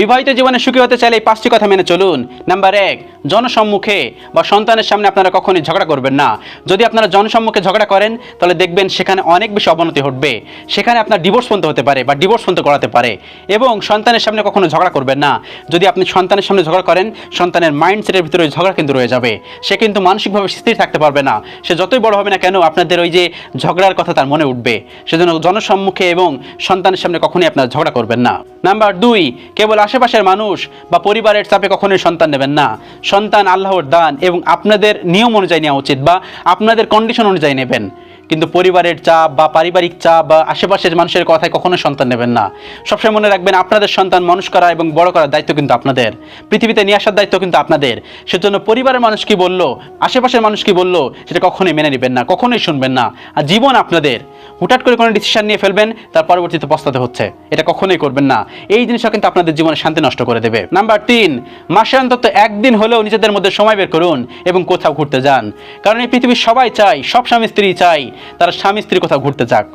বিবাহিত জীবনে সুখী হতে চাইলে এই পাঁচটি কথা মেনে চলুন। নাম্বার এক জনসম্মুখে বা সন্তানের সামনে আপনারা কখনোই ঝগড়া করবেন না। যদি আপনারা জনসম্মুখে ঝগড়া করেন, তাহলে দেখবেন সেখানে অনেক বেশি অবনতি ঘটবে। সেখানে আপনার ডিভোর্স পর্যন্ত হতে পারে বা ডিভোর্স পর্যন্ত করাতে পারে। এবং সন্তানের সামনে কখনো ঝগড়া করবেন না। যদি আপনি সন্তানের সামনে ঝগড়া করেন, সন্তানের মাইন্ডসেটের ভিতরে ঝগড়া কিন্তু রয়ে যাবে। সে কিন্তু মানসিকভাবে স্থির থাকতে পারবে না। সে যতই বড় হবে না কেন, আপনাদের ওই যে ঝগড়ার কথা তার মনে উঠবে। সেজন্য জনসম্মুখে এবং সন্তানের সামনে কখনোই আপনার ঝগড়া করবেন না। নাম্বার দুই, কেবল আশেপাশের মানুষ বা পরিবারের চাপে কখনোই সন্তান নেবেন না। সন্তান আল্লাহর দান এবং আপনাদের নিয়ম অনুযায়ী নেওয়া উচিত বা আপনাদের কন্ডিশন অনুযায়ী নেবেন। কিন্তু পরিবারের চাপ বা পারিবারিক চাপ বা আশেপাশের মানুষের কথায় কখনো সন্তান নেবেন না। সবসময় মনে রাখবেন আপনাদের সন্তান মানুষ করা এবং বড় করার দায়িত্ব কিন্তু আপনাদের। পৃথিবীতে নিয়ে আসার দায়িত্ব কিন্তু আপনাদের। সেজন্য পরিবারের মানুষ কি বলল, আশেপাশের মানুষ কি বলল, সেটা কখনোই মেনে নেবেন না, কখনোই শুনবেন না। আর জীবন আপনাদের। হুটাট করে কোনো ডিসিশন নিয়ে ফেলবেন, তার পরবর্তীতে পস্তাতে হচ্ছে। এটা কখনোই করবেন না। এই জিনিসটা কিন্তু আপনাদের জীবনে শান্তি নষ্ট করে দেবে। নাম্বার তিন, মাসে অন্তত একদিন হলেও নিজেদের মধ্যে সময় বের করুন এবং কোথাও ঘুরতে যান। কারণ এই পৃথিবীর সবাই চাই সব স্বামী স্ত্রী চাই তারা স্বামী স্ত্রী কোথাও ঘুরতে যাক।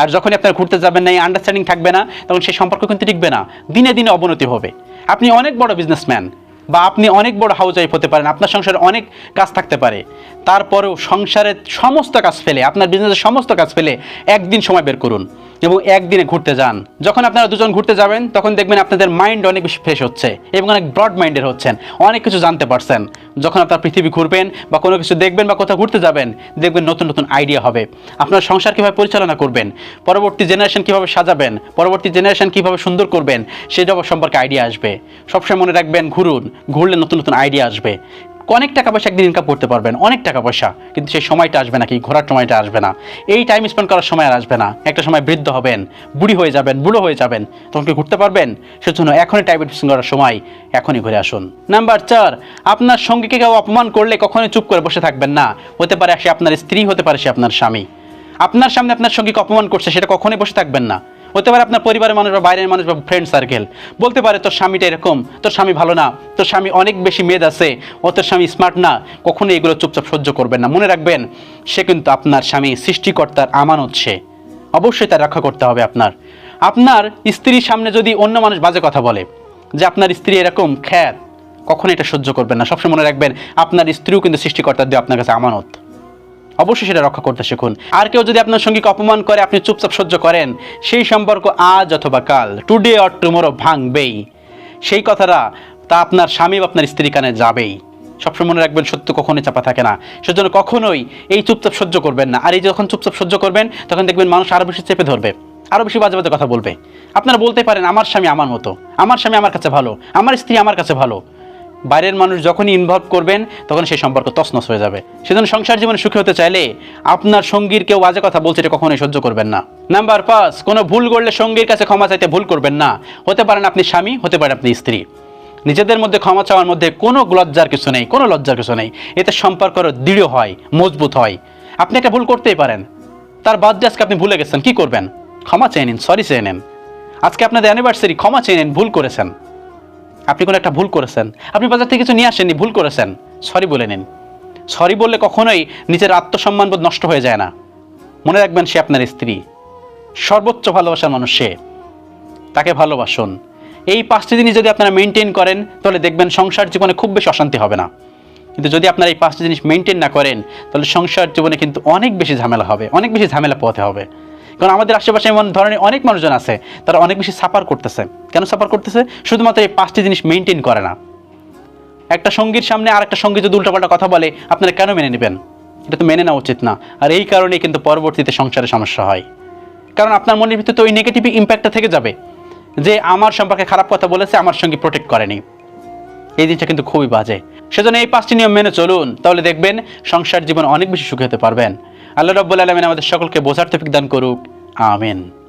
আর যখনই আপনার ঘুরতে যাবেন না, এই আন্ডারস্ট্যান্ডিং থাকবে না, তখন সেই সম্পর্ক কিন্তু টিকবে না। দিনে দিনে অবনতি হবে। আপনি অনেক বড় বিজনেসম্যান বা আপনি অনেক বড় হাউস ওয়াইফ হতে পারেন, আপনার সংসারে অনেক কাজ থাকতে পারে। তারপরেও সংসারের সমস্ত কাজ ফেলে, আপনার বিজনেসের সমস্ত কাজ ফেলে একদিন সময় বের করুন এবং একদিনে ঘুরতে যান। যখন আপনারা দুজন ঘুরতে যাবেন, তখন দেখবেন আপনাদের মাইন্ড অনেক বেশি ফ্রেশ হচ্ছে এবং অনেক ব্রড মাইন্ডের হচ্ছেন, অনেক কিছু জানতে পারছেন। যখন আপনার পৃথিবী ঘুরবেন বা কোনো কিছু দেখবেন বা কোথাও ঘুরতে যাবেন, দেখবেন নতুন নতুন আইডিয়া হবে। আপনার সংসার কীভাবে পরিচালনা করবেন, পরবর্তী জেনারেশন কীভাবে সাজাবেন, পরবর্তী জেনারেশন কীভাবে সুন্দর করবেন, সেই জগৎ সম্পর্কে আইডিয়া আসবে। সবসময় মনে রাখবেন, ঘুরুন, ঘুরলে নতুন নতুন আইডিয়া আসবে। অনেক টাকা পয়সা একদিন ইনকাম করতে পারবেন, অনেক টাকা পয়সা, কিন্তু সেই সময়টা আসবে না কি ঘোরার সময়টা আসবে না। এই টাইম স্পেন্ড করার সময় আর আসবে না। একটা সময় বৃদ্ধ হবেন, বুড়ি হয়ে যাবেন, বুড়ো হয়ে যাবেন, তখন কি ঘুরতে পারবেন? সেজন্য এখনই টাইম স্পেন্ড করার সময় এখনই ঘুরে আসুন। নাম্বার চার, আপনার সঙ্গীকে কেউ অপমান করলে কখনোই চুপ করে বসে থাকবেন না। হতে পারে সে আপনার স্ত্রী, হতে পারে সে আপনার স্বামী। আপনার সামনে আপনার সঙ্গীকে অপমান করছে, সেটা কখনোই বসে থাকবেন না। হতে পারে আপনার পরিবারের মানুষ বা বাইরের মানুষ বা ফ্রেন্ড সার্কেল বলতে পারে, তোর স্বামীটা এরকম, তোর স্বামী ভালো না, তোর স্বামী অনেক বেশি মেদ আছে, ও তোর স্বামী স্মার্ট না। কখনোই এগুলো চুপচাপ সহ্য করবেন না। মনে রাখবেন, সে কিন্তু আপনার স্বামী সৃষ্টিকর্তার আমানত সে। অবশ্যই তার রক্ষা করতে হবে আপনার। আপনার স্ত্রীর সামনে যদি অন্য মানুষ বাজে কথা বলে, যে আপনার স্ত্রী এরকম খ্যাত, কখনোই এটা সহ্য করবেন না। সবসময় মনে রাখবেন, আপনার স্ত্রীও কিন্তু সৃষ্টিকর্তার দিয়ে আপনার কাছে আমানত। অবশ্যই সেটা রক্ষা করতে শিখুন। আর কেউ যদি আপনার সঙ্গীকে অপমান করে, আপনি চুপচাপ সহ্য করেন, সেই সম্পর্ক আজ অথবা কাল টুডে অর টুমোরো ভাঙবেই। সেই কথাটা তা আপনার স্বামী বা আপনার স্ত্রী কানে যাবেই। সবসময় মনে রাখবেন, সত্য কখনোই চাপা থাকে না। সেজন্য কখনোই এই চুপচাপ সহ্য করবেন না। আর এই যখন চুপচাপ সহ্য করবেন, তখন দেখবেন মানুষ আরও বেশি চেপে ধরবে। আরও বেশি বাজে বাজে কথা বলবে। আপনারা বলতে পারেন, আমার স্বামী আমার মতো। আমার স্বামী আমার কাছে ভালো। আমার স্ত্রী আমার কাছে ভালো। বাইরের মানুষ যখনই ইনভলভ করবেন, তখন সেই সম্পর্ক তছনছ হয়ে যাবে। সেজন্য সংসার জীবনে সুখী হতে চাইলে আপনার সঙ্গীর কেউ বাজে কথা বলছে এটা কখনোই সহ্য করবেন না। নাম্বার পাঁচ, কোনো ভুল করলে সঙ্গীর কাছে ক্ষমা চাইতে ভুল করবেন না। হতে পারেন আপনি স্বামী, হতে পারেন আপনি স্ত্রী। নিজেদের মধ্যে ক্ষমা চাওয়ার মধ্যে কোনো লজ্জার কিছু নেই, কোনো লজ্জার কিছু নেই। এতে সম্পর্ক দৃঢ় হয়, মজবুত হয়। আপনি একটা ভুল করতেই পারেন। তার বার্থডে আজকে আপনি ভুলে গেছেন, কি করবেন? ক্ষমা চেয়ে নিন সরি চেয়ে নেন। আজকে আপনাদের অ্যানিভার্সারি ক্ষমা চেয়ে নিন, ভুল করেছেন। আপনি কোনো একটা ভুল করেছেন। আপনি বাজার থেকে কিছু নিয়ে আসেননি, ভুল করেছেন। সরি বলে নিন। সরি বললে কখনোই নিজের আত্মসম্মানবোধ নষ্ট হয়ে যায় না। মনে রাখবেন সে আপনার স্ত্রী। সর্বোচ্চ ভালোবাসার মানুষ সে। তাকে ভালোবাসুন। এই পাঁচটি জিনিস যদি আপনারা মেনটেন করেন, তাহলে দেখবেন সংসার জীবনে খুব বেশি অশান্তি হবে না। কিন্তু যদি আপনারা এই পাঁচটি জিনিস মেনটেন না করেন, তাহলে সংসার জীবনে কিন্তু অনেক বেশি ঝামেলা হবে, অনেক বেশি ঝামেলা পোহাতে হবে। কারণ আমাদের আশেপাশে এমন ধরনের অনেক মানুষজন আছে, তারা অনেক বেশি সাফার করতেছে। কেন সাফার করতেছে? শুধুমাত্র এই পাঁচটি জিনিস মেনটেন করে না। একটা সঙ্গীর সামনে আর একটা সঙ্গী যদি উল্টাপাল্টা কথা বলে, আপনারা কেন মেনে নেবেন? এটা তো মেনে নেওয়া উচিত না। আর এই কারণেই কিন্তু পরবর্তীতে সংসারে সমস্যা হয়। কারণ আপনার মনের ভিতরে তো ওই নেগেটিভ ইম্প্যাক্টটা থেকে যাবে, যে আমার সম্পর্কে খারাপ কথা বলেছে, আমার সঙ্গে প্রোটেক্ট করেনি। এই জিনিসটা কিন্তু খুবই বাজে। সেজন্য এই পাঁচটি নিয়ম মেনে চলুন। তাহলে দেখবেন সংসার জীবন অনেক বেশি সুখী হতে পারবেন। আল্লাহ রব্বুল আলমিন আমাদের সকলকে বোঝার তফিক দান করুক। আমিন।